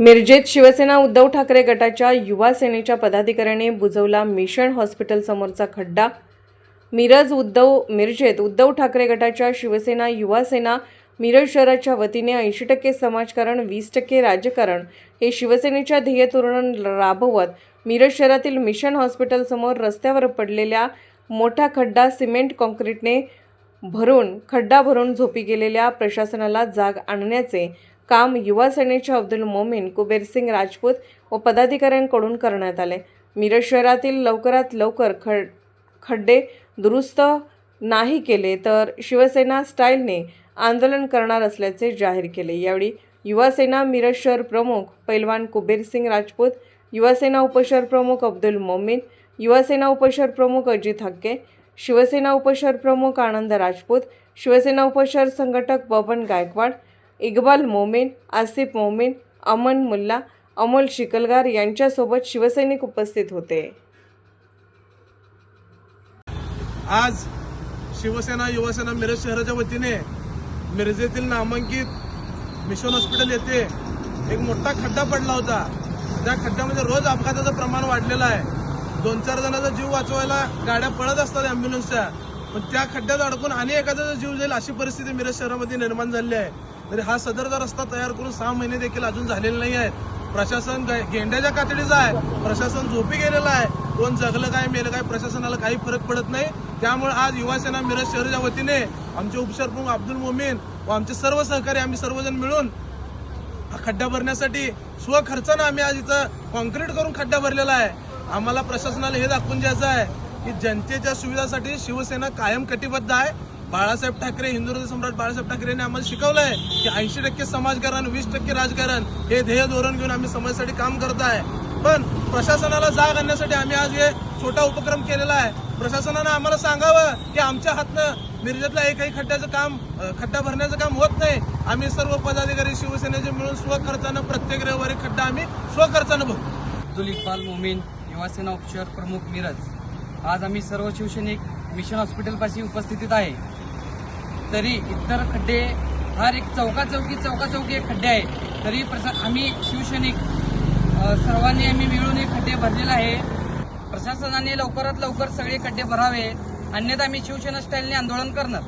मिरजेत शिवसेना उद्धव ठाकरे गटाच्या युवा सेनेच्या पदाधिकाऱ्याने बुजवला मिशन हॉस्पिटल समोरचा खड्डा. मिरज उद्धव मिरजेत उद्धव ठाकरे गटाच्या शिवसेना युवा सेना मिरज शहराच्या वतीने ऐंशी टक्के समाजकारण वीस टक्के राजकारण हे शिवसेनेच्या ध्येय धोरण राबवत मिरज शहरातील मिशन हॉस्पिटलसमोर रस्त्यावर पडलेल्या मोठा खड्डा सिमेंट कॉन्क्रीटने भरून खड्डा भरून झोपी गेलेल्या प्रशासनाला जाग आणण्याचे काम युवा सेनेचे अब्दुल मोमीन कुबेरसिंग राजपूत व पदाधिकाऱ्यांकडून करण्यात आले. मिरज शहरातील लवकरात लवकर खड खड्डे दुरुस्त नाही केले तर शिवसेना स्टाईलने आंदोलन करणार असल्याचे जाहीर केले. यावेळी युवासेना मिरज शहर प्रमुख पैलवान कुबेरसिंग राजपूत युवासेना उपशहर प्रमुख अब्दुल मोमीन युवासेना उपशहर प्रमुख अजित हक्के शिवसेना उपशहर प्रमुख आनंद राजपूत शिवसेना उपशहर संघटक बबन गायकवाड इक्बाल मोमेन आसिफ मोमेन अमन मुल्ला अमोल शिकलगार यांच्यासोबत शिवसैनिक उपस्थित होते. आज शिवसेना युवासेना मिरज शहराच्या वतीने मिरजेतील नामांकित मिशन हॉस्पिटल येथे एक मोठा खड्डा पडला होता. त्या खड्ड्यामध्ये रोज अपघाताचं प्रमाण वाढलेलं आहे. दोन चार जणांचा जीव वाचवायला गाड्या पळत असतात ॲम्ब्युलन्सच्या पण त्या खड्ड्यात अडकून आणि एखाद्याचा जीव जाईल अशी परिस्थिती मिरज शहरामध्ये निर्माण झाली आहे. तरी हा सदरचा रस्ता तयार करून सहा महिने देखील अजून झालेले नाही आहेत प्रशासन गेंड्याच्या कातडीचं आहे. प्रशासन झोपी गेलेलं आहे. कोण जगलं काय मेलं काय प्रशासनाला काही फरक पडत नाही. त्यामुळे आज युवासेना मिरज शहराच्या वतीने आमचे उपसरप्रमुख अब्दुल मोमीन व आमचे सर्व सहकारी आम्ही सर्वजण मिळून हा खड्डा भरण्यासाठी स्वखर्चानं आम्ही आज इथं कॉन्क्रीट करून खड्डा भरलेला आहे. आम्हाला प्रशासनाला हे दाखवून द्यायचं आहे. की जनतेच्या सुविधासाठी शिवसेना कायम कटिबद्ध आहे. बाळासाहेब ठाकरे हिंदुत्व सम्राट बाळासाहेब ठाकरे यांनी आम्हाला शिकवलंय की ऐंशी टक्के समाजकारण वीस टक्के राजकारण हे ध्येय धोरण घेऊन आम्ही समाजासाठी काम करत आहे. पण प्रशासनाला जाग आणण्यासाठी आम्ही आज हे छोटा उपक्रम केलेला आहे. प्रशासनानं आम्हाला सांगावं की आमच्या हातनं मिरजेतला एकही खड्ड्याचं काम खड्डा भरण्याचं काम होत नाही. आम्ही सर्व पदाधिकारी शिवसेनेचे मिळून स्वखर्चानं प्रत्येक रविवारी खड्डा आम्ही स्वखर्चानं भरतो. अब्दुल इक्बाल मोमीन युवासेना उपचार प्रमुख मिरज. आज आम्ही सर्व शिवसैनिक मिशन हॉस्पिटलपाशी उपस्थितीत आहे. तरी इतर खड्डे हर एक चौका चौकी चौका चौकी एक खड्डे आहे. तरी प्रसा आम्ही शिवसैनिक सर्वांनी आम्ही मिळून हे खड्डे भरलेले आहे. प्रशासनाने लवकरात लवकर सगळे खड्डे भरावे. अन्यथा आम्ही शिवसेना स्टाईलने आंदोलन करणार.